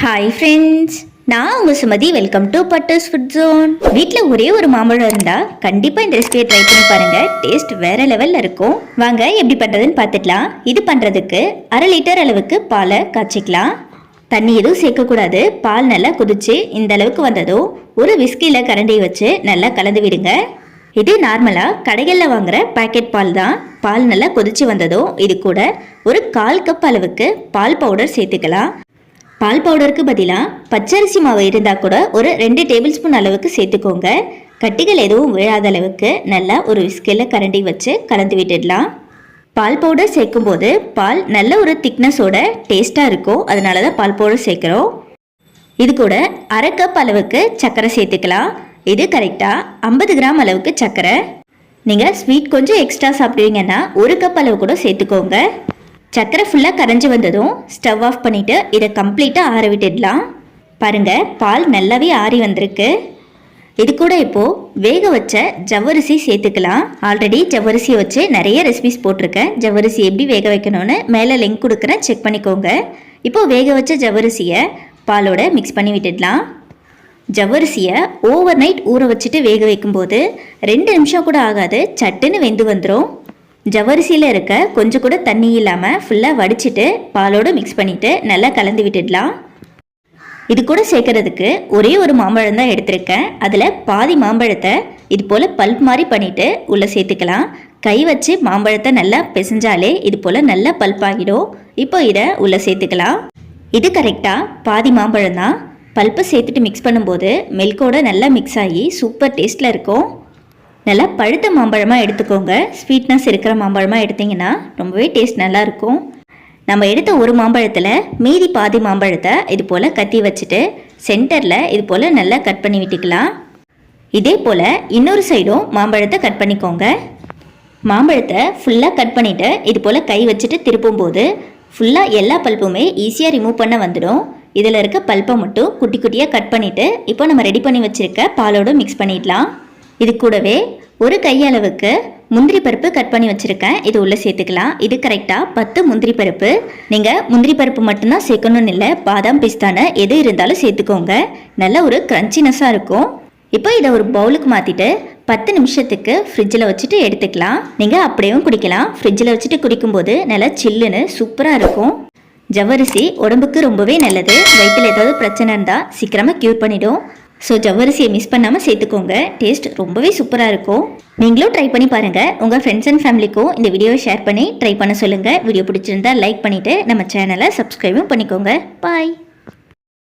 Hi friends நான் உங்கள் Sumathi. Welcome to butters food zone வீட்டில் ஒரே ஒரு மாம்பழம் இருந்தால் கண்டிப்பாக இந்த ரெசிபியை ட்ரை பண்ணி பாருங்கள் டேஸ்ட் வேறு லெவலில் இருக்கும். வாங்க எப்படி பண்ணுறதுன்னு பார்த்துக்கலாம். இது பண்ணுறதுக்கு அரை லிட்டர் அளவுக்கு பாலை காய்ச்சிக்கலாம். தண்ணி எதுவும் சேர்க்கக்கூடாது. பால் நல்லா குதிச்சு இந்த அளவுக்கு வந்ததும் ஒரு விஸ்கியில் கரண்டியை வச்சு நல்லா கலந்து விடுங்க. இது நார்மலாக கடைகளில் வாங்குகிற பேக்கெட் பால் தான். பால் நல்லா கொதிச்சு வந்ததும் இது கூட ஒரு கால் கப் அளவுக்கு பால் பவுடர் சேர்த்துக்கலாம். பால் பவுடருக்கு பதிலாக பச்சரிசி மாவு இருந்தால் கூட ஒரு ரெண்டு டேபிள் ஸ்பூன் அளவுக்கு சேர்த்துக்கோங்க. கட்டிகள் எதுவும் விழாத அளவுக்கு நல்லா ஒரு விஸ்கில் கரண்டி வச்சு கலந்து விட்டுடலாம். பால் பவுடர் சேர்க்கும்போது பால் நல்ல ஒரு திக்னஸோட டேஸ்ட்டாக இருக்கும். அதனால தான் பால் பவுடர் சேர்க்குறோம். இது கூட அரை கப் அளவுக்கு சர்க்கரை சேர்த்துக்கலாம். இது கரெக்டாக ஐம்பது கிராம் அளவுக்கு சர்க்கரை நீங்கள் ஸ்வீட் கொஞ்சம் எக்ஸ்ட்ரா சாப்பிடுவீங்கன்னா ஒரு கப் அளவு கூட சேர்த்துக்கோங்க. சக்கரை ஃபுல்லாக கரைஞ்சி வந்ததும் ஸ்டவ் ஆஃப் பண்ணிவிட்டு இதை கம்ப்ளீட்டாக ஆற விட்டுடலாம். பாருங்கள் பால் நல்லாவே ஆறி வந்திருக்கு. இது கூட இப்போது வேக வச்ச ஜவ்வரிசி சேர்த்துக்கலாம். ஆல்ரெடி ஜவ்வரிசியை வச்சு நிறைய ரெசிபிஸ் போட்டிருக்கேன். ஜவ்வரிசி எப்படி வேக வைக்கணும்னு மேலே லிங்க் கொடுக்குறேன். செக் பண்ணிக்கோங்க. இப்போது வேக வச்ச ஜவ்வரிசியை பாலோட மிக்ஸ் பண்ணி விட்டுடலாம். ஜவ்வரிசியை ஓவர் நைட் ஊற வச்சுட்டு வேக வைக்கும்போது ரெண்டு நிமிஷம் கூட ஆகாது. சட்டுன்னு வெந்து வந்துடும் ஜவ்வரிசியில் இருக்க கொஞ்சம் கூட தண்ணி இல்லாமல் ஃபுல்லாக வடிச்சிட்டு பாலோடு மிக்ஸ் பண்ணிவிட்டு நல்லா கலந்து விட்டுடலாம். இது கூட சேர்க்கறதுக்கு ஒரே ஒரு மாம்பழம் தான் எடுத்திருக்கேன். அதில் பாதி மாம்பழத்தை இது போல் பல்ப் மாதிரி பண்ணிவிட்டு உள்ளே சேர்த்துக்கலாம். கை வச்சு மாம்பழத்தை நல்லா பிசைஞ்சாலே இது போல் நல்லா பல்ப் ஆகிடும். இப்போ இதை உள்ளே சேர்த்துக்கலாம். இது கரெக்டாக பாதி மாம்பழம் தான். பல்ப்பை சேர்த்துட்டு மிக்ஸ் பண்ணும்போது மில்கோட நல்லா மிக்ஸ் ஆகி சூப்பர் டேஸ்ட்டில் இருக்கும். நல்லா பழுத்த மாம்பழமாக எடுத்துக்கோங்க. ஸ்வீட்னஸ் இருக்கிற மாம்பழமாக எடுத்திங்கன்னா ரொம்பவே டேஸ்ட் நல்லாயிருக்கும். நம்ம எடுத்த ஒரு மாம்பழத்தில் மீதி பாதி மாம்பழத்தை இது போல் கத்தி வச்சுட்டு சென்டரில் இது போல் நல்லா கட் பண்ணி விட்டுக்கலாம். இதே போல் இன்னொரு சைடும் மாம்பழத்தை கட் பண்ணிக்கோங்க. மாம்பழத்தை ஃபுல்லாக கட் பண்ணிவிட்டு இது போல் கை வச்சுட்டு திருப்பும்போது ஃபுல்லாக எல்லா பல்ப்புமே ஈஸியாக ரிமூவ் பண்ண வந்துடும். இதில் இருக்க பல்ப்பை மட்டும் குட்டி குட்டியாக கட் பண்ணிவிட்டு இப்போ நம்ம ரெடி பண்ணி வச்சுருக்க பாலோடு மிக்ஸ் பண்ணிடலாம். இது கூடவே ஒரு கையளவுக்கு முந்திரி பருப்பு கட் பண்ணி வச்சுருக்கேன். இது உள்ளே சேர்த்துக்கலாம். இது கரெக்டாக பத்து முந்திரி பருப்பு. நீங்கள் முந்திரி பருப்பு மட்டும்தான் சேர்க்கணும்னு இல்லை பாதாம் பிஸ்தான எது இருந்தாலும் சேர்த்துக்கோங்க. நல்ல ஒரு க்ரன்ச்சினஸாக இருக்கும். இப்போ இதை ஒரு பவுலுக்கு மாற்றிட்டு பத்து நிமிஷத்துக்கு ஃப்ரிட்ஜில் வச்சுட்டு எடுத்துக்கலாம். நீங்கள் அப்படியும் குடிக்கலாம். ஃப்ரிட்ஜில் வச்சுட்டு குடிக்கும்போது நல்லா சில்லுன்னு சூப்பராக இருக்கும். ஜவ்வரிசி உடம்புக்கு ரொம்பவே நல்லது. வயிற்றில் ஏதாவது பிரச்சனை இருந்தால் சீக்கிரமாக க்யூர் பண்ணிவிடும் ஸோ ஜவ்வரிசியை மிஸ் பண்ணாமல் சேர்த்துக்கோங்க. டேஸ்ட் ரொம்பவே சூப்பராக இருக்கும். நீங்களும் ட்ரை பண்ணி பாருங்கள் உங்கள் ஃப்ரெண்ட்ஸ் அண்ட் ஃபேமிலிக்கும் இந்த வீடியோவை ஷேர் பண்ணி ட்ரை பண்ண சொல்லுங்கள் வீடியோ பிடிச்சிருந்தா லைக் பண்ணிவிட்டு நம்ம சேனலை சப்ஸ்கிரைபும் பண்ணிக்கோங்க. பாய்